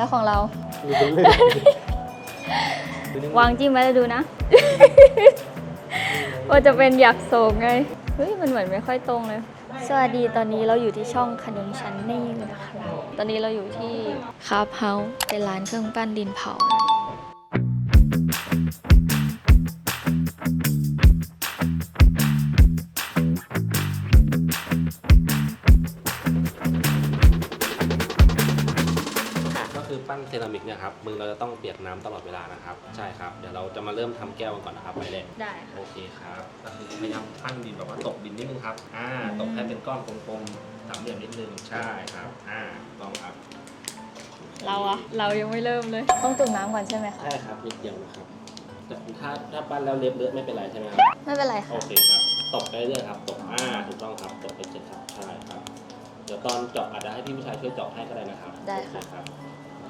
แล้วของเรามีเป็นเล่นวางจิ้มไว้แล้วดูนะ ว่าจะเป็นอยากโศกไง เฮ้ย มันเหมือนไม่ค่อยตรงเลย สวัสดีตอนนี้เราอยู่ที่ช่องขนมชั้นนี่นะคะ ตอนนี้เราอยู่ที่คาร์เฮาส์เป็นร้านเครื่องปั้นดินเผาอะ นี่ยครับ มือเราจะต้องเปียกน้ำตลอดเวลานะครับ ใช่ครับ เดี๋ยวเราจะมาเริ่มทำแก้วกันก่อนนะครับไปเลยได้โอเคครับ ก็คือพยายามปั้นดินแบบว่าตกดินนิดนึงครับ อ่า ตกให้เป็นก้อนกลมๆสามเหลี่ยมนิดนึง ใช่ครับ อ่าต้องครับ เราอะเรายังไม่เริ่มเลย ต้องจุ่มน้ำก่อนใช่ไหมคะใช่ครับนิดเดียวนะครับแต่ถ้าถ้าปั้นแล้วเล็บเลอะไม่เป็นไรใช่ไหมครับ ไม่เป็นไรโอค่ะ เคครับ ตกไปเรื่อยๆครับ ตกอ่าถูกต้องครับ ตกไปเจ็ดครับ ใช่ครับ เดี๋ยวตอนเจาะอาจจะให้พี่ผู้ชายช่วยเจาะให้ก็ได้นะครับได้ค่ะ โอเครับ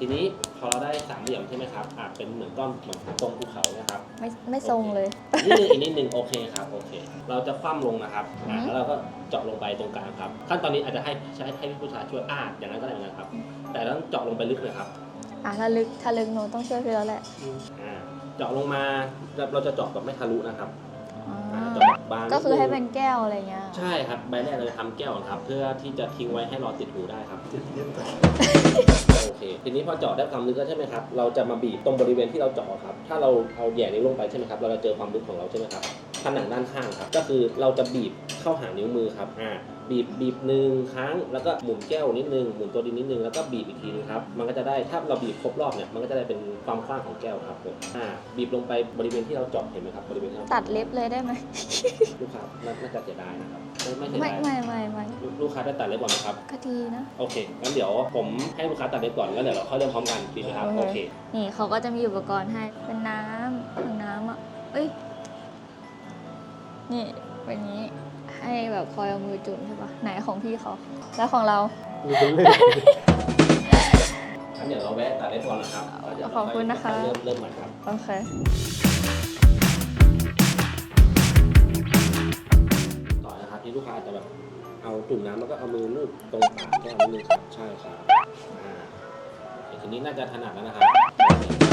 ทีนี้พอเราได้สามเหลี่ยมใช่ไหมครับอาจเป็นเหมือนก้อนเหมือนตรงภูเขานะครับ ไม่ไม่ทรงเลย นิดนึงอีกนิดนึงโอเคครับโอเค เราจะคว่ำลงนะครับอ่าอือฮึแล้วเราก็เจาะลงไปตรงกลางครับ ขั้นตอนนี้อาจจะให้ใช้ให้พี่ผู้ชายช่วยอ่าอย่างนั้นก็ได้เหมือนกันครับ แต่ต้องเจาะลงไปลึกเลยครับอะถ้าลึกถ้าลึกหนูต้องช่วยพี่แล้วแหละอ่าเจาะลงมาเราจะเจาะแบบไม่ทะลุนะครับอ่อ่าาเจาะแบบบางก็คือให้เป็นแก้วอะไรเงี้ย ใช่ครับใบแรกเราจะทำแก้วก่อนครับ เพื่อที่จะทิ้งไว้ให้รอติดหูได้ครับโอเค ทีนี้พอเจาะได้ความลึกแล้วใช่ไหมครับ เราจะมาบีบตรงบริเวณที่เราเจาะครับ ถ้าเราเอาแหย่นิ้วลงไปใช่ไหมครับ เราจะเจอความลึกของเราใช่ไหมครับ ผนังด้านข้างครับ ก็คือเราจะบีบเข้าหานิ้วมือครับ อ่า บีบบีบหนึ่งครั้ง แล้วก็หมุนแก้วนิดนึงหมุนตัวดินนิดนึงแล้วก็บีบอีกทีนึงครับมันก็จะได้ถ้าเราบีบครบรอบเนี่ยมันก็จะได้เป็นความกว้างของแก้วครับผมอ่าบีบลงไปบริเวณที่เราเจาะเห็นไหมครับบริเวณที่เราตัดเล็บเลยได้ไหมลูกค้าน่าน่าจะเสียดายนะครับไม่ไม่เสียไม่ดายไม่ไม่ไม่ลูกลูกค้าได้ตัดเล็บก่อนไหมครับ ก็ดีนะ โอเค งั้นเดี๋ยวผมให้ลูกค้าตัดเล็บก่อน แล้วเดี๋ยวเราค่อยเริ่มพร้อมกันดีไหมครับ โอโอเค เค นี่เขาก็จะมีอุปกรณ์ให้เป็นน้ำถังน้ำอะเอ้ย นี่เป็นอย่างนี้ ให้แบบคอยเอามือจุ่มใช่ปะไหนของพี่เขาแล้วของเรามีเป็นเล่นงั้นเดี๋ยวเราแวะตัดเล็บก่อนนะครับแล้วเดี๋ยวขอบคุณนะคะ เริ่มเริ่มใหม่ครับ โอเคต่อนะครับที่ลูกค้าอาจจะแบบเอาจุ่มน้ำแล้วก็เอามือลูบตรงปากแก้วนิดนึงครับใช่ครับอ่าโอเคทีนี้น่าจะถนัดแล้วนะครับ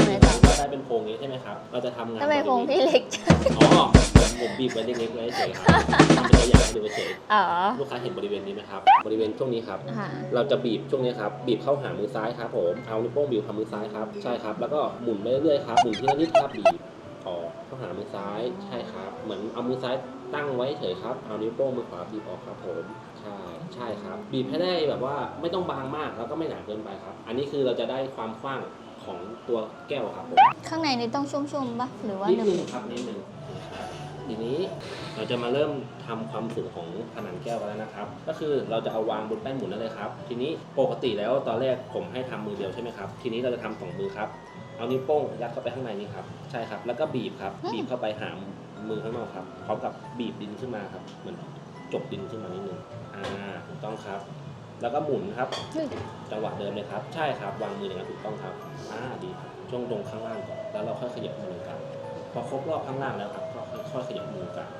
ไหนต่อเราได้เป็นโพรงนี้ใช่ไหมครับ เราจะทำงานทำไมบริคงเวณพี่เล็กจัง อ๋อ ผมผมบีบไว้เล็กๆไว้เฉยครับทำเป็นตัวอย่างให้ดูเฉยอ๋อ ลูกค้าเห็นบริเวณนี้ไหมครับ บริเวณช่วงนี้ครับ ค่ะ เราจะบีบช่วงนี้ครับ บีบเข้าหามือซ้ายครับผม เอานิ้วโป้งบีบเข้ามือซ้ายครับ ใช่ครับ แล้วก็หมุนไปเรื่อยๆครับ หมุนทีละนิดครับบีบออกเข้าหามือซ้าย ใช่ครับ เหมือนเอามือซ้ายตั้งไว้เฉยครับ เอานิ้วโป้งมือขวาบีบออกครับผม ใช่ ใช่ครับ บีบให้ได้แบบว่าไม่ต้องบางมาก แล้วก็ไม่หนาเกินไปครับ อันนี้คือเราจะได้ความกว้างของตัวแก้วครับผมข้างในนี่ต้องชุ่มๆปะหรือว่านิดหนึนึบงครับนิดนึงนะครับ ทีนี้เราจะมาเริ่มทำความสูงของผนังแก้วกันแล้วนะครับ ก็คือเราจะเอาวางบนแป้นหมุนนั่นเลยครับ ทีนี้ปกติแล้วตอนแรกผมให้ทำมือเดียวใช่ไหมครับ ทีนี้เราจะทำสองมือครับ เอานิ้วโป้งยัดเข้าไปข้างในนี้ครับ ใช่ครับ แล้วก็บีบครับ บีบเข้าไปหามือข้างนอกครับ พร้อมกับบีบดินขึ้นมาครับ เหมือนจกดินขึ้นมานิดนึง อ่า ถูกต้องครับ แล้วก็หมุนครับเฮ้ยจังหวะเดิมเลยครับ ใช่ครับ วางมืออย่างนั้นถูกต้องครับ อ่า ดีครับช่วงตรงข้างล่างก่อน แล้วเราค่อยขยับมือกลางพอครบรอบข้างล่างแล้วครับก็ ค่อยๆขยับมือกลาง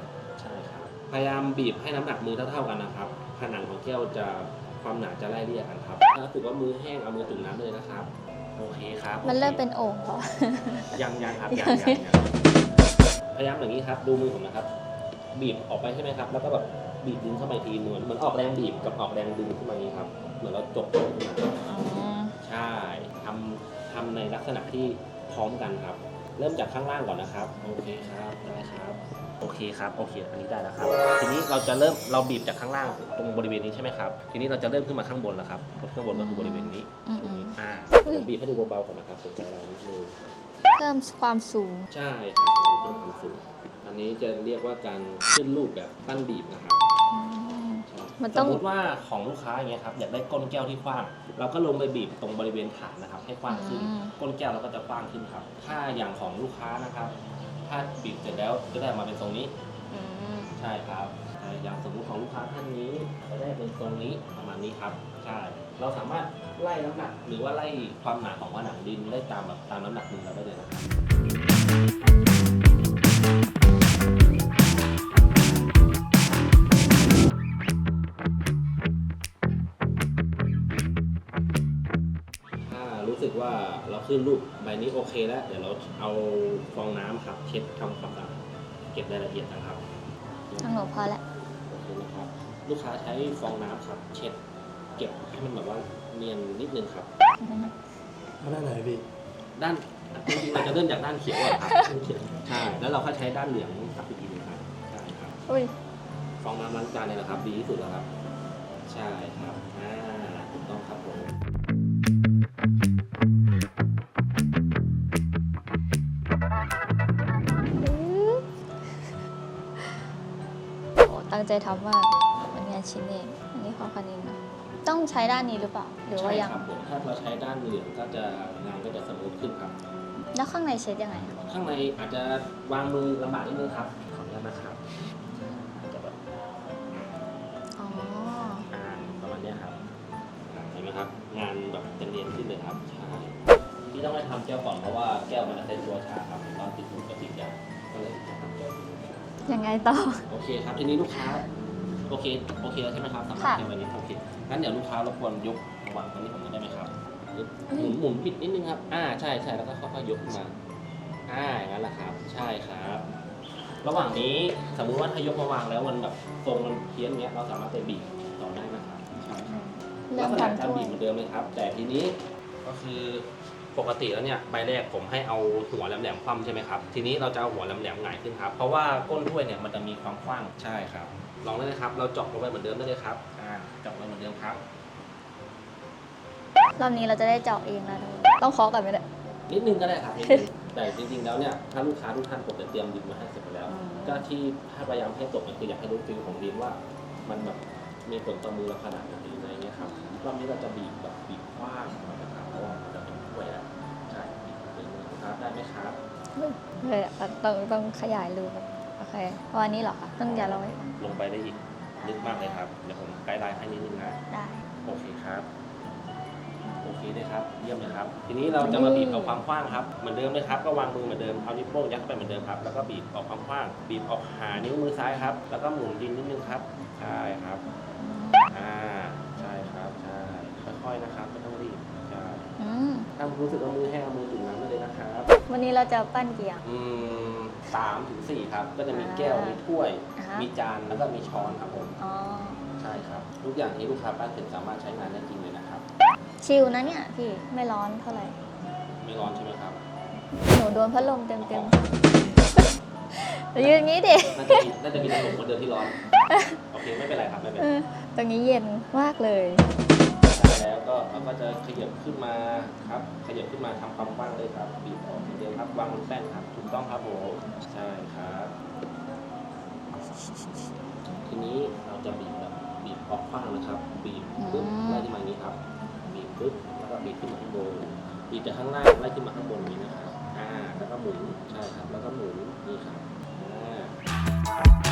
ใช่ครับพยายามบีบให้น้ำหนักมือเท่าๆกันนะครับผนังของแก้วจะความหนาจะไล่เรียกกันครับถ้ารู้สึกว่ามือแห้งเอามือจุ่มน้ำเลยนะครับโอเคครับมันเริ่มโอคเป็นโอ่งเหรอยังยังครับยังยังยังพยายามอย่างนี้ครับดูมือผมนะครับ บีบออกไปใช่ไหมครับ แล้วก็แบบบีบดึงเข้ามาอีกทีเหมือนเหมือนออกแรงบีบกับออกแรงดึงขึ้นมาอย่างนี้ครับ เหมือนเราจกขึ้นมาอ๋อใช่ทำทำในลักษณะที่พร้อมกันครับ เริ่มจากข้างล่างก่อนนะครับ โอเคครับได้ครับโอเคครับโอเค อันนี้ได้แล้วครับ ทีนี้เราจะเริ่มเราบีบจากข้างล่างตรงบริเวณนี้ใช่ไหมครับ ทีนี้เราจะเริ่มขึ้นมาข้างบนแล้วครับข้างบนก็คือบริเวณนี้อืมอืมอ่าผมบีบให้ดูเบาๆก่อนนะครับสนใจเรานิดนึงเพิ่มความสูง ใช่ครับเพิ่มความสูงอันนี้จะเรียกว่าการขึ้นรูปแบบปั้นบีบนะครับอื มใช่มันต้องสมมติว่าของลูกค้าอย่างเงี้ยครับอยากได้ก้นแก้วที่กว้าง เราก็ลงไปบีบตรงบริเวณฐานนะครับ ให้กว้างขึ้นอืมก้นแก้วเราก็จะกว้างขึ้นครับ ถ้าอย่างของลูกค้านะครับ ถ้าบีบเสร็จแล้วจะได้ออกมาเป็นทรงนี้ อืมใช่ครับอ่าอย่างสมมติของลูกค้าท่านนี้จะได้เป็นทรงนี้ประมาณนี้ครับ ใช่ เราสามารถไล่น้ำหนัก หรือว่าไล่ความหนาของผนังดินได้ตามแบบตามน้ำหนักมือเราได้เลยนะครับ ขึ้นรูปใบนี้โอเคแล้ว เดี๋ยวเราเอาฟองน้ำครับ เช็ดทำความสะอาดเก็บรายละเอียดนะครับทั้งหนูพอละโอเคนะครับ ลูกค้าใช้ฟองน้ำครับ เช็ดเก็บให้มันแบบว่าเนียนนิดนึงครับมาด้านไหนพี่ด้านจริงๆเราจะเริ่มจากด้านเขียวก่อนครับใช่แล้วเราค่อยใช้ด้านเหลืองทับอีกทีหนึงครับใช่ครับ อุ้ย ฟองน้ำล้างจานเนี่ยแหละครับ ดีที่สุดแล้วครับ ใช่ครับอ่า ตั้งใจทำมากเป็นงานชิ้นเองอันนี้ของคันเองนะต้องใช้ด้านนี้หรือเปล่า หรือว่าใช่ยังครับผมถ้าเราใช้ด้านเหลืองก็จะงานก็จะสมูทขึ้นครับ แล้วข้างในเช็ดยังไง ข้างในอาจจะวางมือลำบากนิดนึงครับ ขออนุญาตนะครับอาจจะแบบอ๋อ อ่าประมาณเนี้ยครับอ่าเห็นไหมครับ งานแบบจะเนียนขึ้นเลยครับใช่ที่ต้องให้ทำแก้วก่อนเพราะว่าแก้วมันจะเป็นตัวชาครับ ยังไงต่อ โอเคครับทีนี้ลูกค้าโอเคโอเคแล้วใช่ไหมครับสำหรับค่ะแก้ววันนี้โอเคงั้นเดี๋ยวลูกค้ารบกวนยกวางตรงนี้ผมได้ไหมครับหมุนหมุนปิดนิดนึงครับอ่าใช่ใช่แล้วก็ค่อยๆยกขึ้นมาอ่าอย่างนั้นแหละครับ ใช่ครับ ระหว่างนี้สมมุติว่าถ้ายกมาวางแล้วมันแบบทรงมันเพี้ยนเนี้ยเราสามารถไปบีบต่อได้นะครับใช่ครับเริ่ลัมกษณะทำการถ้วบียบเหมือนเดิมเลยครับ แต่ทีนี้ก็คือ ปกติแล้วเนี่ยใบแรกผมให้เอาหัวแหลมๆคว่ำใช่ไหมครับ ทีนี้เราจะเอาหัวแหลมๆหงายขึ้นครับ เพราะว่าก้นถ้วยเนี่ยมันจะมีความกว้าง ใช่ครับ ลองได้เลยครับ เราเจาะลงไปเหมือนเดิมได้เลยครับ อ่าเจาะลงไปเหมือนเดิมครับ รอบนี้เราจะได้เจาะเองแล้วด้วยต้องเคาะกันไหมเนี่ย นิดนึงก็ได้ครับนิดนึงแต่จริงๆแล้วเนี่ยถ้าลูกค้าทุกท่านผมจะเตรียมดินมาให้เสร็จไปแล้ว อืม ก็ที่ถ้าพยายามให้ตกเนี่ยคืออยากให้รู้ฟิลของดินว่า มันแบบมีผลต่อมือเราขนาดไหนอะไรเงี้ยครับรอบนี้เราจะบีบแบบบีบกว้างหน่อยนะครับ ได้ไหมครับเลยอะต้องต้องขยายรูครับโอเควันนี้เหรอคะต้องอย่าเราไว้ลงไปได้อีกลึกมากเลยครับ เดี๋ยวผมไกด์ไลน์ให้นิดนึงนะ ได้โอเคครับโอเคเลยครับ เยี่ยมเลยครับ ทีนี้เราจะมาบีบเอาความกว้างครับ เหมือนเดิมเลยครับ ก็วางมือเหมือนเดิม เอานิ้วโป้งยัดเข้าไปเหมือนเดิมครับ แล้วก็บีบออกความกว้าง บีบออกหานิ้วมือซ้ายครับ แล้วก็หมุนดินนิดนึงครับ ใช่ครับ อ่า ใช่ครับ ใช่ ค่อยๆนะครับ ไม่ต้องรีบ ใช่อืมถ้ารู้สึกว่ามือแห้งเอามือจุ่มน้ำได้เลยนะครับ วันนี้เราจะปั้นกี่อย่างอืมสามถึงสี่ครับ ก็จะมีอ่าแก้วมีถ้วย อ่าฮะ มีจาน แล้วก็มีช้อนครับผม อ๋อ ใช่ครับ ทุกอย่างที่ลูกค้าปั้นถึงสามารถใช้งานได้จริงเลยนะครับ ชิลนะเนี่ยพี่ไม่ร้อนเท่าไหร่ ไม่ร้อนใช่ไหมครับหนูโดนพัดลมเต็มเต็มๆยืนอย่างนี้ดิน่าจะมีน่าจะมีน้ำหนมคนเดิมที่ร้อน โอเค ไม่เป็นไรครับ ไม่เป็นเอไรอตรงนี้เย็นมากเลยได้ แล้วก็เราก็จะขยับขึ้นมาครับขยับขึ้นมาทำความกว้างเลยครับบีบออกเหมือนเดิมครับวางบนแป้นครับถูกต้องครับผมใช่ครับ ทีนี้เราจะบีบแบบบีบออกกว้างนะครับ บีบปึ๊บอืม ไล่ขึ้นมาอย่างนี้ครับ บีบปึ๊บแล้วก็บีบขึ้นมาข้างบนบีบจากข้างล่างไล่ขึ้นมาข้างบนอย่างนี้นะครับอ่าแล้วก็หมุนใช่ครับ แล้วก็หมุนนี่ครับอ่า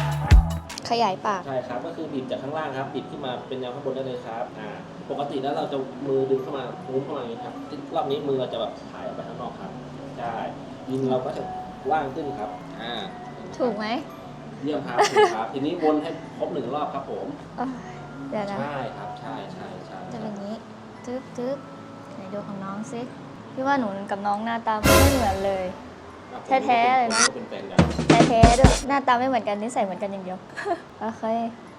ขยายปาก ใช่ครับก็คือบีบจากข้างล่างครับบีบขึ้นมาเป็นแนวข้างบนได้เลยครับอ่าปกติแล้วเราจะมือดึงเข้ามามุ้มเข้ามาอย่างนี้ครับรอบนี้มือเราจะแบบถ่ายออกไปข้างนอกครับใช่ดินเราก็จะกว้างขึ้นครับอ่าถูกไหมเยี่ยมครับถูกครับ ทีนี้วนให้ครบหนึ่งรอบครับผมเอ้ยเดี๋ยวนะใช่ครับใช่ใช่ใช่จะเป็นอย่างนี้จึ๊บจึ๊บไหนดูของน้องสิพี่ว่าหนูกับน้องหน้าตาไม่เหมือนเลย แท้ๆเลยนะผมก็เป็นแฟนกันแต่แท้ด้วย หน้าตาไม่เหมือนกันนิสัยเหมือนกันอย่างเดียว โอเค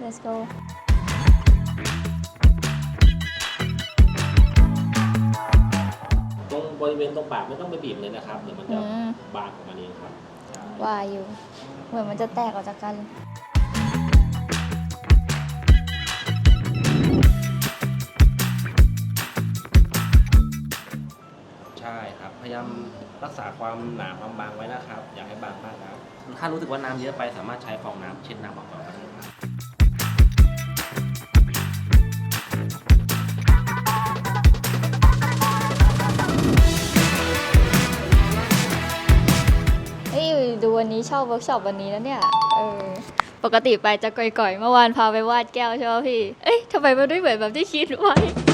let's go ตรงบริเวณตรงปากไม่ต้องไปบีบเลยนะครับ เดี๋ยวมันอืจะมบานออกมาเองครับใช่ว่าอยู่ เหมือนมันจะแตกออกจากกัน ยายามรักษาความหนาความบางไว้นะครับ อย่าให้บางมากนะถ้ารู้สึกว่าน้ำเยอะไปสามารถใช้ฟองน้ำเช็ดน้ำออกก่อนก็ได้ครับเฮ้ยดูวันนี้ชอบเวิร์กช็อปวันนี้แล้วเนี่ยเออปกติไปจะก่อยๆ เมื่อวานพาไปวาดแก้วใช่ไหมพี่ เอ้ยทำไมมันไม่เหมือนแบบที่คิดไว้อ่า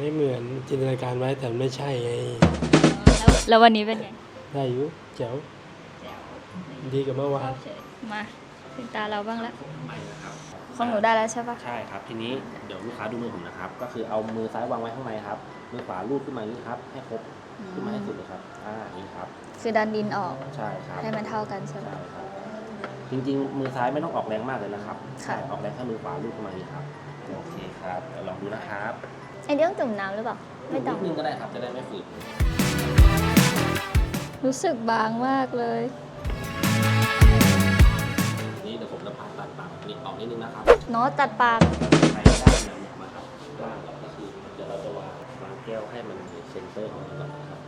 ไม่เหมือนจินตนาการไว้แต่ไม่ใช่ไงแล้วแล้ววันนี้เป็นไงได้อยู่แจ๋วดีกับเมื่อวานมาถึงตาเราบ้างแล้วทำไมนะครับของหนูได้แล้วใช่ปะใช่ครับ ทีนี้เดี๋ยวลูกค้าดูมือผมนะครับ ก็คือเอามือซ้ายวางไว้ข้างในครับ มือขวาลูบขึ้นมาอย่างนี้ครับ ให้ครบขึ้นมาให้สุดเลยครับ อ่าอย่างนี้ครับ คือดันดินออก ใช่ครับ ให้มันเท่ากันใช่ปะใช่ครับ จริงๆ มือซ้ายไม่ต้องออกแรงมากเลยนะครับค่ะใช่ ออกแรงแค่มือขวาลูบขึ้นมาอย่างนี้ครับ โอเคครับ เดี๋ยวลองดูนะครับไอเดีต้องจุ่มน้ำหรือเปล่า ไม่ต้อง นิดนึงก็ได้ครับจะได้ไม่ฝืดรู้สึกบางมากเลย นี่เดี๋ยวผมจะผ่าตัดปากนี่ออกนิดนึงนะครับโน้ตตัดปาก ใช้ด้านนั้นมาครับด้านก็คือเดี๋ยวเราจะวางวางแก้วให้มันมีเซนเตอร์ของมันก่อนนะครับ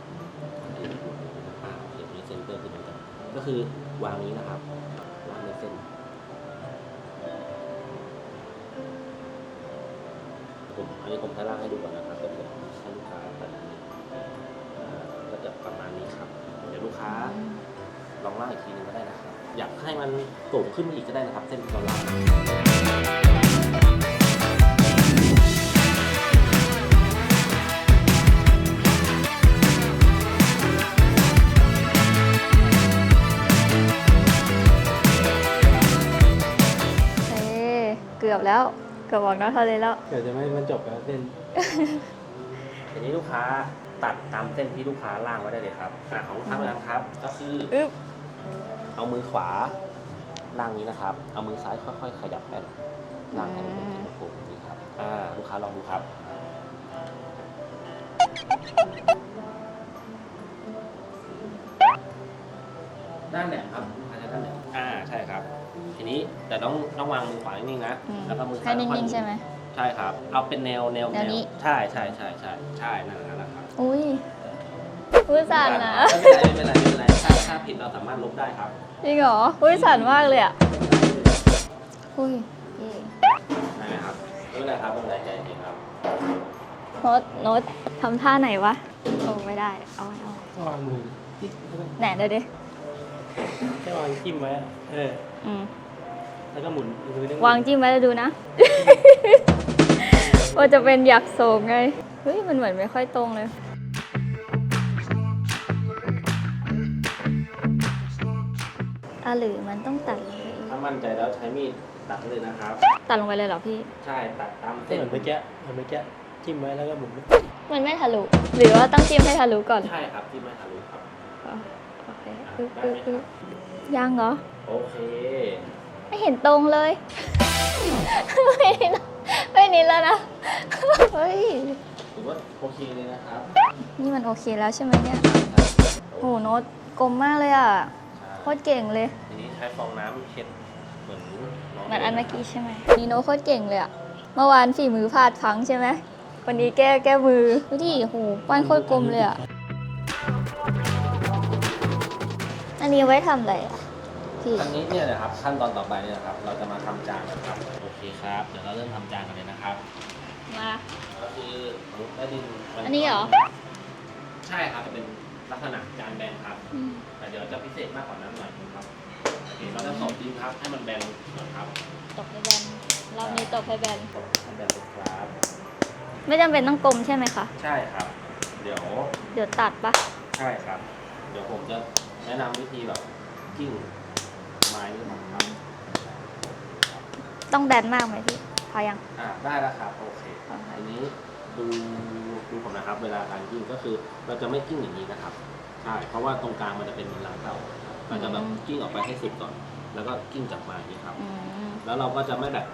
ให้มันอยู่ในปากเดี๋ยวมีเซนเตอร์ขึ้นมาก่อนก็คือวางนี้นะครับ ผมอันนี้ผมจะล่างให้ดูก่อนนะครับเดี๋ยวให้ลูกค้าตัดอันนี้อ่าก็จะประมาณนี้ครับ เดี๋ยวลูกค้าลองล่างอีกทีหนึงก็ได้นะครับ อยากให้มันสูงขึ้นอีกก็ได้นะครับเส้นที่เราล่างเอ้เกือบแล้ว เกือบออกนอกทะเลแล้วเกิดจะไม่มันจบกับเส้นทีนี้ลูกค้าตัดตามเส้นที่ลูกค้าล่างไว้ได้เลยครับอ่าของลูกค้าเหมือนกันครับ ก็คืออึ๊บเอามือขวาล่างนี้นะครับ เอามือซ้ายค่อยๆ ขยับแป้นล่างให้มันเป็นที่ผมนี่ครับอ่าลูกค้าลองดูครับ ด้านแหลมครับลูกค้าจะด้านแหลมอ่าใช่ครับ ทีนี้แต่ต้องต้องวางมือขวานิ่งๆนะอืมแล้วก็มือให้ซ้ายค่อยนิ่งๆใช่ไหม ใช่ครับ เอาเป็นแนวแนวแนวนี้ ใช่ใช่ใช่ใช่ใช่นั่นแหละครับอุ้ยอุ้ยสั่นนะไม่เป็นไรไม่เป็นไรไม่เป็นไรถ้าถ้าผิดเราสามารถลบได้ครับ จริงเหรออุ้ยสั่นมากเลยอะอุ้ยเย่ได้ไหมครับไม่เป็นไรครับไม่เป็นไรใจเย็นครับ โน้ตโน้ตทำท่าไหนวะโอ้ไม่ได้เอาไว้เอาไว้วางมือจิ๊กแหน่เดี๋ยวดิ แค่วางจิ้มไว้อะเออ อืมแล้วก็หมุนมือนึงวางจิ้มไว้แล้วดูนะ ว่าจะเป็นหยักโศกไง เฮ้ย มันเหมือนไม่ค่อยตรงเลย อะหรือมันต้องตัดลงไปอีกถ้ามั่นใจแล้วใช้มีดตัดเลยนะครับ ตัดลงไปเลยเหรอพี่ ใช่ตัดตามก็เส้นเหมือนเมื่อกี้เหมือนเมื่อกี้จิ้มไว้แล้วก็หมุนมันไม่ทะลุ หรือว่าต้องจิ้มให้ทะลุก่อน ใช่ครับที่ไม่ทะลุครับอ๋อโอเคปึ๊บปึ๊บปึ๊บยังเหรอ โอเค ไม่เห็นตรงเลย ไม่นิดไม่นิดแล้วนะ เฮ้ยถือว่าโอเคเลยนะครับนี่มันโอเคแล้วใช่ไหมเนี่ยโอ้โหโน้ตกลมมากเลยอะโคตรเก่งเลยทีนี้ใช้ฟองน้ำเช็ดเหมือนน้องเหมือนอันเมื่อกี้ใช่ไหมนี่โน้ตโคตรเก่งเลยอะเมื่อวานฝีมือพลาดพลังใช่ไหมวันนี้แก้แก้มือดูดิโหปั้นโคตรกลมเลยอะ อันนี้เอาไว้ทำอะไรอะพี่อันนี้เนี่ยนะครับขั้นตอนต่อไปเนี่ยนะครับ เราจะมาทำจานกันครับโอเคครับ เดี๋ยวเราเริ่มทำจานกันเลยนะครับ มา ก็คือมนุษย์ได้ดินมัอันนี้เหรอ ใช่ครับเป็นลักษณะจานแบนครับ อืมแต่เดี๋ยวจะพิเศษมากกว่านั้นหน่อยนะครับโอเคเราจะสอบดินครับให้มันแบนก่อนครับตกให้แบนรอบนี้ตกให้แบนให้แบนเป็นครับไม่จำเป็นต้องกลมใช่ไหมคะ ใช่ครับ เดี๋ยว เดี๋ยวตัดปะใช่ครับ เดี๋ยวผมจะ แนะนำวิธีแบบกิ้งไม้นี่ครับต้องแบนมากไหมพี่ พอยัง อ่าได้แล้วครับโอเคโอเคทีนี้ดูดูผมนะครับ เวลาการกิ้งก็คือเราจะไม่กิ้งอย่างนี้นะครับใช่เพราะว่าตรงกลางมันจะเป็นเหมือนหลังเต่าเราจะแบบกิ้งออกไปให้สุดก่อน แล้วก็กิ้งกลับมาอย่างนี้ครับอืมแล้วเราก็จะไม่แบบ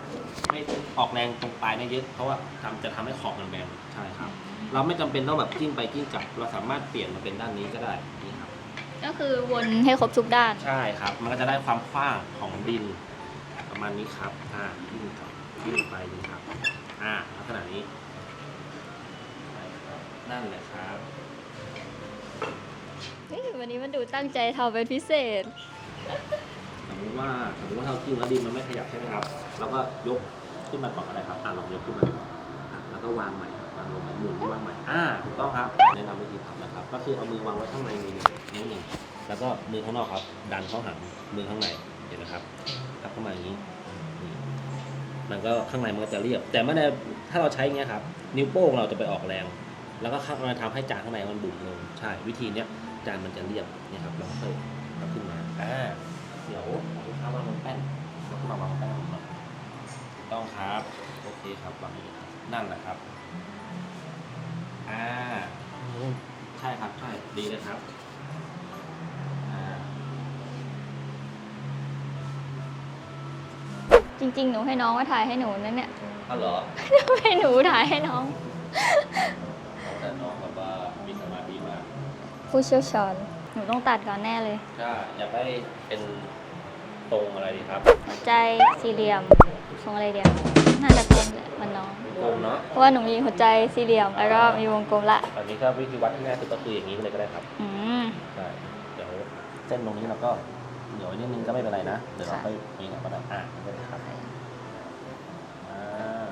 ไม่ออกแรงตรงปลายเนี่ยเยอะเพราะว่าทำจะทำให้ขอบมันแบนใช่ครับ เราไม่จำเป็นต้องแบบกิ้งไปกิ้งกลับ เราสามารถเปลี่ยนมาเป็นด้านนี้ก็ได้นี่ครับ ก็คือวนให้ครบทุกด้าน ใช่ครับ มันก็จะได้ความกว้างของดิน ประมาณนี้ครับอ่ากิ้งกลับกิ้งไปนี่ครับอ่าลักษณะนี้ใช่ครับนั่นแหละครับเฮ้ยวันนี้มันดูตั้งใจทำเป็นพิเศษ สมมติว่าสมมติว่าเรากิ้งแล้วดินมันไม่ขยับใช่ไหมครับ เราก็ยกขึ้นมาก่อนก็ได้ครับอ่าลองยกขึ้นมาอะแล้วก็วางใหม่วาง ลงมาหมุนวางใหม่อ่าถูกต้องครับ แนะนำวิธีทำนะครับ ก็คือเอามือวางไว้ข้างในมือหนึ่งนิ้วหนึ่งแล้วก็มือข้างนอกครับ ดันเข้าหามือข้างในเห็นไหมครับทับเข้ามาอย่างนี้นี่มันก็ข้างในมันก็จะเรียบ แต่ไม่ได้ถ้าเราใช้อย่างเงี้ยครับ นิ้วโป้งเราจะไปออกแรง แล้วก็ข้างมันทำให้จานข้างในมันบุ๋มลง ใช่ วิธีเนี้ยจานมันจะเรียบเนี่ยครับเราค่อยเอาขึ้นมาอ่าเดี๋ยวเอาลูกค้าวางบนแป้นแล้วก็มาวางแป้นลงมาต้องครับ โอเคครับวางนี้ครับนั่นแหละครับ อ่าใช่ครับใช่ดีเลยครับอ่าจริง ๆ หนูให้น้องมาถ่ายให้หนูนั่นเนี่ยเอาเหรอให้หนูถ่ายให้น้อง แต่น้องแบบว่ามีสมาธิมากผู้เชี่ยวชาญหนูต้องตัดก่อนแน่เลย ใช่อยากได้เป็นตรงอะไรดีครับ หัวใจสี่เหลี่ยมทรงอะไรเดียวน่าจะตรงแหละเหมันน้อง กลมเนาะเพราะว่าหนูมีหัวใจสี่เหลี่ยมแล้วก็มีวงกลมละตอนนี้ก็วิธีวัดที่ง่ายสุดก็คืออย่างนี้เลยก็ได้ครับอืม ใช่เดี๋ยวเส้นตรงนี้เราก็เหนียวไว้นิดนึงก็ไม่เป็นไรนะ เดี๋ยวเราค่ะ ค่อยยิงออกมาได้อะไม่เป็นไรครับอ่า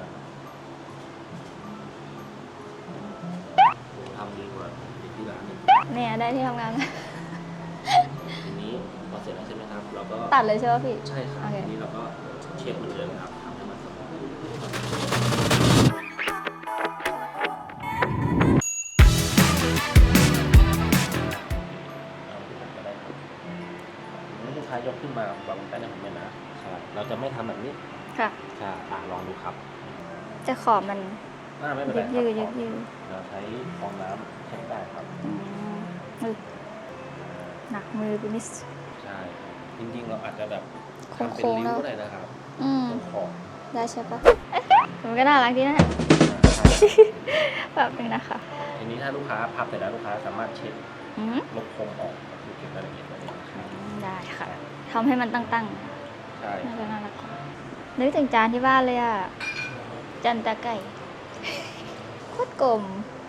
ทำดีกว่าที่ร้านอีกเนี่ยได้ที่ทำงาน ทีนี้พอเสร็จแล้วใช่ไหมครับ เราก็ตัดเลยใช่ไหมพี่ ใช่ครับโอเค ทีนี้เราก็เช็ดเหมือนเดิมครับ จะไม่ทำแบบนี้ค่ะใช่อะลองดูครับ จะขอบมันอ่าไม่เป็นไรยืดคยืรัดบยืดยืดเราใช้ฟองน้ำเช็ดได้ครับอืมอุ๊ยหนักมือไปนิดใช่ครับจริงๆเราอาจจะแบบทำเป็นโค้งๆริ้วเนอะก็ได้นะครับอืมตรงขอบได้ใช่ปะเอ๊ะมันก็น่ารักดีนะใช่ครับแบบนึงนะคะทีนี้ถ้าลูกค้าพับเสร็จแล้วลูกค้าสามารถเช็ดอืมลบโคมออกก็คือเก็บรายละเอียดไว้ได้ครับได้ค่ะทำให้มันตั้งใช่ๆน่าจะน่ารักกว่านึกถึงจานที่บ้านเลยอะ จันตะไก่โคตรกลม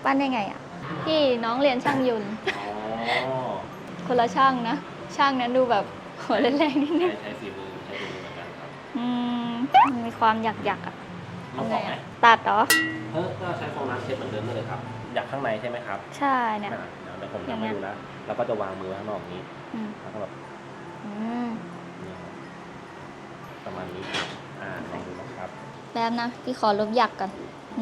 ปั้นได้ไงอะ พี่น้องเรียนช่างยนต์ อ๋อคนละช่างนะ ช่างนั้นดูแบบหัวแรงๆนิดนึใช้งใช้ฝีมือใช้ฝีมือเหมือนกันครับอืมมันมีความหยักๆอะต้องทำบไงอกไหมอะตัดเหรอ เออก็ใช้ฟองน้ำเช็ดเหมือนเดิมเลยครับอยากข้างในใช่ไหมครับใช่เนี่ย อะเดี๋ยวเดี๋ยวผมอย่าทำงเงี้ให้ยดูนะแล้วก็จะวางมือข้างนอกนี้อืมแล้วก็แบบอืมนี้ครับประ มาณนี้อ่าลองดูนะครับแป๊บนะพี่ขอลบหยักก่อน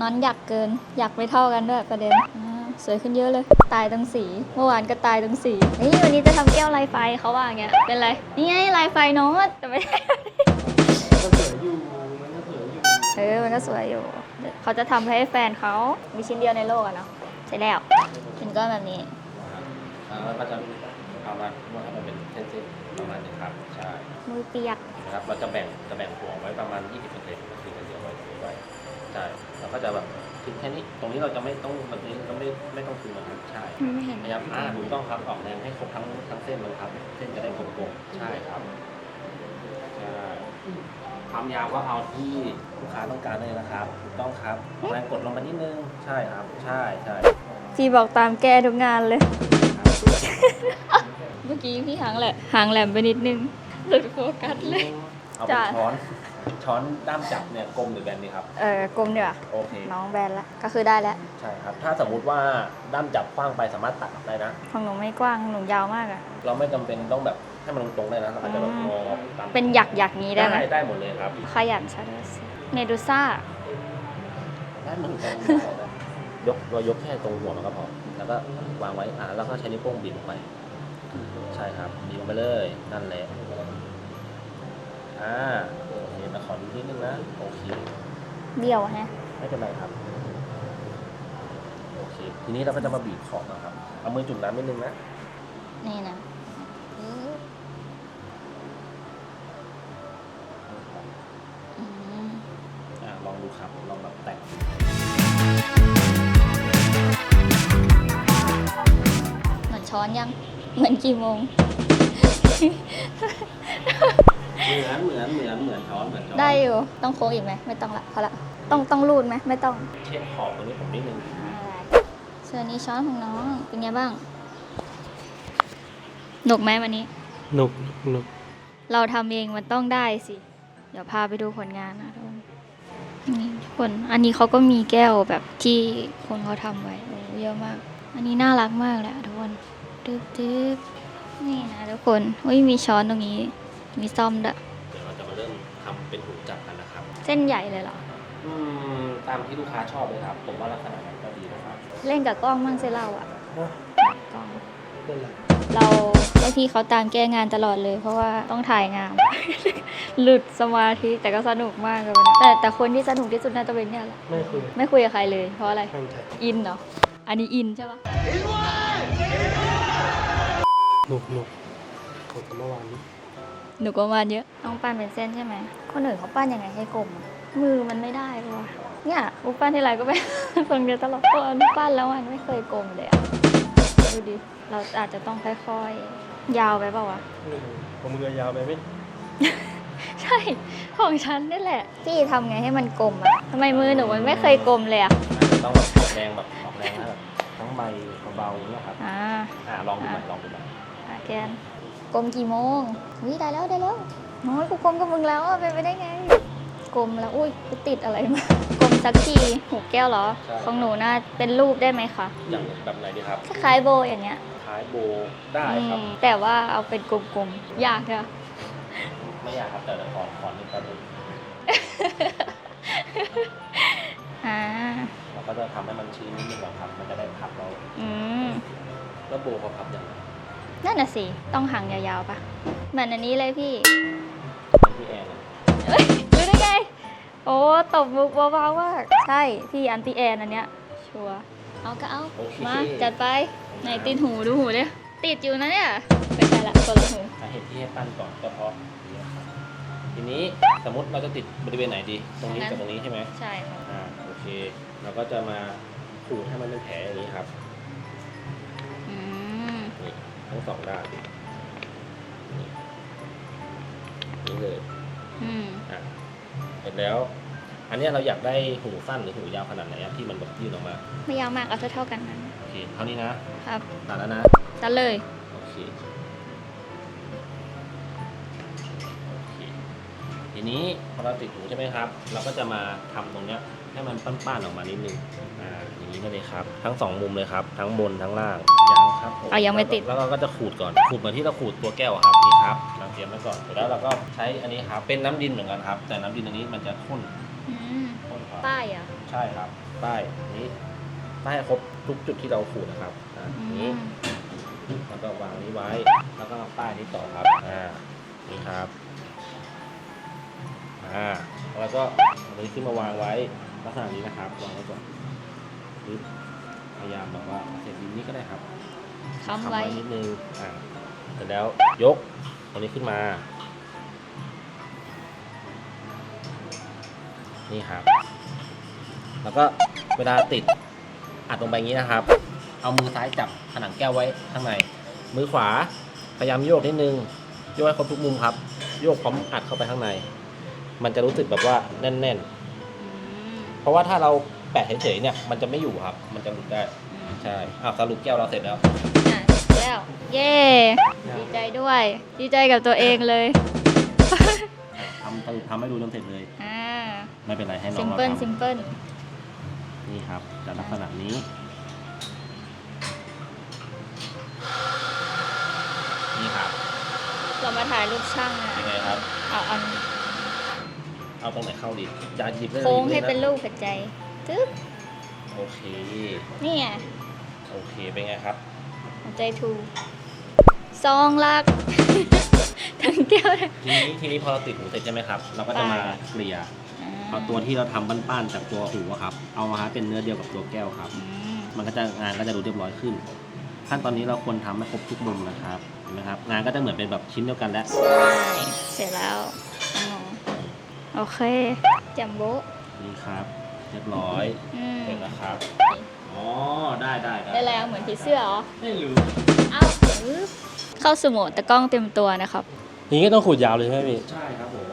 นอนหยักเกินหยักไม่เท่ากันด้วยประเด็นอ่าสวยขึ้นเยอะเลย ตายตรงสี เมื่อวานก็ตายตรงสีเฮ้ยวันนี้จะทำแก้วลายไฟเขาว่าอย่างเงี้ยเป็นไรนี่ไงลายไฟโน้ตแต่ไม่ได้ก็สวยอยู่มันก็สวยอยู่เออ มันก็สวยอยู่เดี๋ยวเขาจะทำให้แฟนเขา มีชิ้นเดียวในโลกอะเนาะ ใช่แล้วเป็นก้อนแบบนี้แล้วก็จะเอามานวดให้มันเป็นเส้นๆประมาณนี้ครับใช่ มือเปียก นะครับเราจะแบ่งจะแบ่งหัวไว้ประมาณ 20%ก็คือจะเดียวไว้ไว้ใช่เราก็จะแบบทิ้งแค่นี้ตรงนี้เราจะไม่ต้องตรงนี้เราไม่ไม่ต้องคืนนะครับใช่ไม่เห็นพยายามอ่าถูกต้องครับออกแรงให้ครบทั้งทั้งเส้นเลยครับ เส้นจะได้กลมๆใช่ครับใช่ความยาวก็เอาที่ลูกค้าต้องการเลยนะครับถูกต้องครับออกแรงกดลงไปนิดนึงใช่ครับ ใช่ใช่พี่บอกตามแก้ทุกงานเลย เมื่อกี้พี่หางแหละหางแหลมไปนิดนึง หลุดโฟกัสเลย เอาเป็นจ้ะ ช้อน ช้อนด้ามจับเนี่ยกลมหรือแบนดีครับ เออกลมเดี๋ยวาโอเค น้องแบนละก็คือได้แล้วใช่ครับ ถ้าสมมุติว่าด้ามจับกว้างไปสามารถตัดออกได้นะ ของหนูไม่กว้างของหนูยาวมากอะ เราไม่จำเป็นต้องแบบให้มันตรงๆได้นะเราอาจจะแบบงอตามเป็นหยักหยักๆนี้ได้ไหมได้หมดเลยครับ ขยันชาดสิเมดูซ่า ได้เหมือนกันได้นะยกเรายกแค่ตรงหัวมันก็พอ แล้วก็วางไว้อ่าแล้วก็ใช้นิ้วโป้งบีบลงไป ใช่ครับบีบลงไปเลย นั่นแหละอ่าโอเคนะขอดูนิดนึงนะ โอเคเดี่ยวฮะ ไม่เป็นไรครับ โอเค ทีนี้เราก็จะมาบีบขอบนะครับ เอามือจุ่มน้ำนิดนึงนะ นี่นะปึ๊บอืมอ่าลองดูครับ ลองแบบแตะเหมือนช้อนยัง เหมือนกี่โมง เหมือนเหมือนเหมือนเหมือนช้อนเหมือนช้อนได้อยู่ ต้องโค้งอีกไหม ไม่ต้องละพอละ ต้องต้องรูดไหม ไม่ต้องเช็ดขอบตรงนี้ผมนิดนึงส่วนนี้ช้อนของน้องเป็นไงบ้าง หนุกไหมวันนี้ หนุกหนุกเราทำเองมันต้องได้สิ เดี๋ยวพาไปดูผลงานนะทุกคนนี่ทุกคน อันนี้เขาก็มีแก้วแบบที่คนเขาทำไว้โอ้เยอะมาก อันนี้น่ารักมากเลยอะทุกคนตึ๊บตึ๊บนี่นะทุกคนอุ้ยมีช้อนตรงนี้ มีซ่อมด้วยเดี๋ยวเราจะมาเริ่มทำเป็นหูจับกันนะครับ เส้นใหญ่เลยเหรอ อืมตามที่ลูกค้าชอบเลยครับ ผมว่าลักษณะนั้นก็ดีนะครับเล่นกับกล้องมั่งสิเราอะนะกล้อง เป็นไรเราแล้วพี่เขาตามแก้งานตลอดเลย เพราะว่าต้องถ่ายงาน หลุดสมาธิแต่ก็สนุกมากเลยวันนั้นแต่แต่คนที่สนุกที่สุดน่าจะเป็นเนี่ยแหละไม่คุยไม่คุยกับใครเลย เพราะอะไรตั้งใจอินเหรออันนี้อินใช่ปะหนุกหนุกผมเมื่อวานนี้ หนูก็มาเยอะต้องปั้นเป็นเส้นใช่ไหม คนอื่นเขาปั้นยังไงให้กลมอะมือมันไม่ได้เลยว่ะเนี่ยอุปั้นที่ไรก็ไม่ทรงเดียวตลอดตัวปั้นแล้วมันไม่เคยกลมเลยอะดูดิ เราอาจจะต้องค่อยๆ ยาวไปเปล่าวะ ไม่รู้ผมมือยาวไปไหมใช่ ของฉันนี่แหละ พี่ทำไงให้มันกลมอะทำไมมือหนูมันไม่เคยกลมเลยอะอาจจะต้องแบบออกแรงแบบออกแรงนะแบบทั้งใบเบาๆนะครับอ่าอ่าลองดูใหม่ลองดูใหม่ อะแกน กลมกี่โมงวิได้แล้วได้แล้วน้อยกูกลมกับมึงแล้วอะเป็นไปได้ไงกลมแล้วอุ้ยไปติดอะไรมากลมสักทีหูแก้วเหรอของหนูน่าเป็นรูปได้ไหมคะอย่างแบบไหนดีครับคล้ายๆโบอย่างเงี้ยคล้ายโบได้ครับอืมแต่ว่าเอาเป็นกลมๆยากอะ ไม่อยากครับแต่เดี๋ยวขอขอนิดแป๊บนึงอ่าเราก็จะทำให้มันชื้นนิดนึงก่อนครับ มันจะได้พับเราอืมแล้วโบเขาพับยังไง นั่นน่ะสิ ต้องหางยาวๆปะเหมือนอันนี้เลยพี่เป็นที่แอร์นะเอ้ยรู้ได้ไง โอ้ตบมุกเบาๆมากใช่พี่อันติแอนอันเนี้ย ชัวร์เอาก็เอา โอเค มา จัดไปไหนติดหูดูหูดิติดอยู่นะเนี่ยไม่ใช่ละคนละหูสาเหตุที่ให้ปั้นก่อนก็เพราะนี่ครับทีนี้สมมติเราจะติดบริเวณไหนดี ตรงนี้กับตรงนี้ใช่ไหมใช่ค่ะอ่าโอเค เราก็จะมาขูดให้มันเป็นแผลอย่างนี้ครับอืมนี่ ทั้งสองด้านนี่นี่เลยอืมอะเสร็จแล้ว อันเนี้ยเราอยากได้หูสั้นหรือหูยาวขนาดไหนอะที่มันแบบยื่นออกมาไม่ยาวมากเอาเท่าๆกันนั้นโอเคเท่านี้นะครับ ตัดแล้วนะ ตัดเลย โอเค ทีนี้พอเราติดหูใช่ไหมครับ เราก็จะมาทำตรงเนี้ยให้มันป้านๆออกมานิดนึงอ่าอย่างนี้ก็เลยครับ ทั้งสองมุมเลยครับ ทั้งบนทั้งล่างยังครับผมเอายังไม่ติด แล้วเราก็จะขูดก่อนขูดเหมือนที่เราขูดตัวแก้วอะครับนี่ครับเราเตรียมไว้ก่อนเสร็จแล้วเราก็ใช้อันนี้ครับเป็นน้ำดินเหมือนกันครับ แต่น้ำดินอันนี้มันจะข้นอืมข้นกว่าป้ายอะ ใช่ครับป้ายนี้ป้ายให้ครบทุกจุดที่เราขูดนะครับอ่าอืนี้มแล้วก็วางนี้ไว้ แล้วก็เอาป้ายนี้ต่อครับ อ่า นี่ครับ อ่าแล้วก็เอานี้ขึ้นมาวางไว้ลักษณะนี้นะครับวางไว้ก่อนปึ๊บพยายามแบบว่าเศษดินนี้ก็ได้ครับค้ำไว้นิดนึงอ่าเสร็จแล้วยกตรงนี้ขึ้นมา นี่ครับ แล้วก็เวลาติดอัดลงไปอย่างนี้นะครับ เอามือซ้ายจับผนังแก้วไว้ข้างใน มือขวาพยายามโยกนิดนึง โยกให้ครบทุกมุมครับ โยกพร้อมอัดเข้าไปข้างใน มันจะรู้สึกแบบว่าแน่นอืมๆเพราะว่าถ้าเราแปะเฉยๆเนี่ย มันจะไม่อยู่ครับ มันจะหลุดได้อืมใช่อ้าวสรุปแก้วเราเสร็จแล้ว อะแล้ว เย้ ดีใจด้วย ดีใจกับตัวเองเลยทำสรุปทำให้ดูจนเสร็จเลย อ่าไม่เป็นไรให้น้ซิองมเราเปิลทซิมเปิลำนี่ครับจะลักษณะนี้ นี่ครับ เรามาถ่ายรูปช่างอะยังไงครับ เอาอัน เอาตรงไหนเข้าดีจะหยิบได้ลยโค้งให้ลยะเป็นรูปหัวใจตึ๊บโอเคนี่ไงโอเค เป็นไงครับ หัวใจทูซองลัก ทั้งแก้วเลยทีนี้ทีนี้พอเราติดหูเสร็จใช่ไหมครับ เราก็จะมาได้ เกลี่ยอ่าเอาตัวที่เราทำปั้นๆจากตัวหูอะครับ เอามาให้เป็นเนื้อเดียวกับตัวแก้วครับ อืมมันก็จะงานก็จะดูเรียบร้อยขึ้น ขั้นตอนนี้เราควรทำให้ครบทุกมุมนะครับ เห็นไหมครับ งานก็จะเหมือนเป็นแบบชิ้นเดียวกันแล้ว ใช่เสร็จแล้วอ๋อ โอเคแจัมโบ้นี่ครับ เรียบร้อยอืมเสร็จแล้วครับ อ๋อ ได้ได้ได้แล้วเหมือนผีเสื้อเหรอไม่รู้เอ้าปึ๊บเข้าสู่โหมดตะกล้องเต็มตัวนะครับอย่างนี้ก็ต้องขูดยาวเลยใช่ไหมพี่ ใช่ครับผม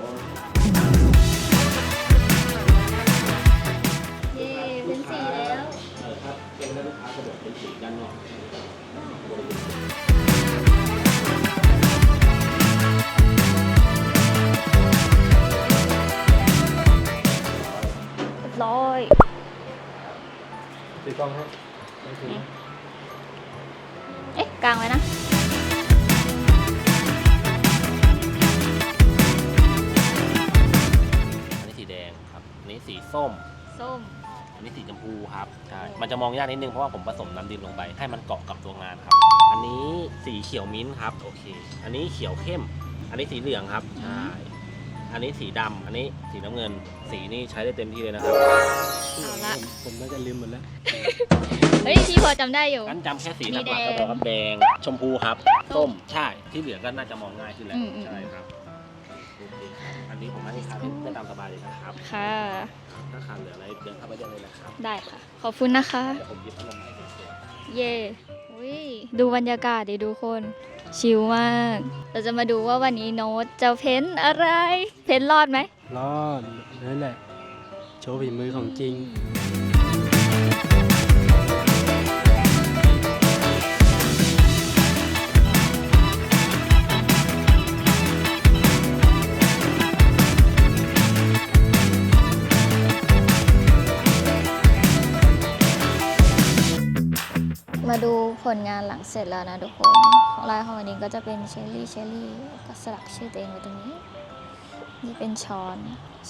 จะมองยากนิดนึงเพราะว่าผมผสมน้ำดินลงไป ให้มันเกาะกับตัวงานครับ อันนี้สีเขียวมิ้นท์ครับโอเค อันนี้เขียวเข้ม อันนี้สีเหลืองครับใช่อันนี้สีดำอันนี้สีน้ำเงิน สีนี่ใช้ได้เต็มที่เลยนะครับเอาละ ผมผมน่าจะลืมหมดแล้ว เฮ้ยพี่พอจำได้อยู่ งั้นจำแค่สีมีหลักๆแดก็งพอครับแดงชมพูครับส้ส้มมใช่ที่เหลือก็น่าจะมองง่ายขึ้นแล้วอืมอืม ใช่ครับโอเคอั นนี้ผมให้ครับได้ตามสบายเลยนะครับค่ะ ถ้าขาดเหลืออะไรเดินเข้าไปได้เลยนะครับได้ค่ะ ขอบคุณนะคะ เดี๋ยวผมหยิบขนมให้สวยเย่อุ้ยดูบรรยากาศดิทุกคน ชิลมาก เราจะมาดูว่าวันนี้โน้ตจะเพ้นอะไร เพ้นรอดไหม รอดนั่นแหละ โชว์ฝีมือของจริง ดูผลงานหลังเสร็จแล้วนะทุกคนของลายของอันนี้ก็จะเป็นเชอรี่เชอรี่ก็สลักชื่อตัวเองไว้ตรงนี้ นี่เป็นช้อน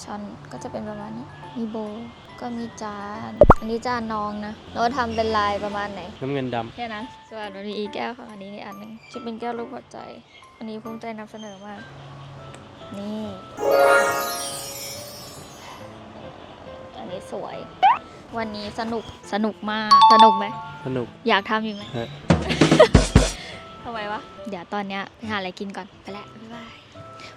ช้อนก็จะเป็นประมาณนี้ มีโบว์ก็มีจาน อันนี้จานน้องนะโน้ตทำเป็นลายประมาณไหน น้ำเงินดแค่นั้นส่วนวันนี้อีกแก้วค่ะอันนี้ในอันหนึงจะเป็นแก้วรูปหัวใจ อันนี้ภูมิใจนำเสนอมาก นี่ อันนี้สวย วันนี้สนุกสนุกมากสนุกไหมำสนุก อยากทำอยู่ไหมฮะ ทำไมวะ เดี๋ยวตอนเนี้ยไปหาอะไรกินก่อนไปแล้วบ๊ายบาย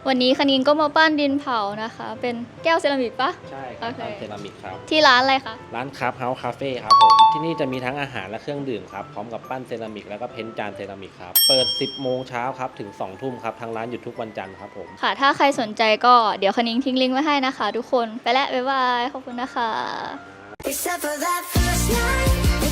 วันนี้คณินก็มาปั้นดินเผานะคะ เป็นแก้วเซรามิกปะ ใช่ครับโอเค ร้านเซรามิกครับ ที่ร้านอะไรคะ ร้านคราฟเฮาส์คาเฟ่ครับผม ที่นี่จะมีทั้งอาหารและเครื่องดื่มครับ พร้อมกับปั้นเซรามิกแล้วก็เพ้นท์จานเซรามิกครับ เปิด 10 โมงเช้าครับ ถึง 2 ทุ่มครับ ทางร้านหยุดทุกวันจันทร์ครับผม ค่ะ ถ้าใครสนใจก็เดี๋ยวคณิงทิ้งลิงก์ไว้ให้นะคะ ทุกคน ไปแล้วบ๊ายบาย ขอบคุณนะคะ Except for that first night.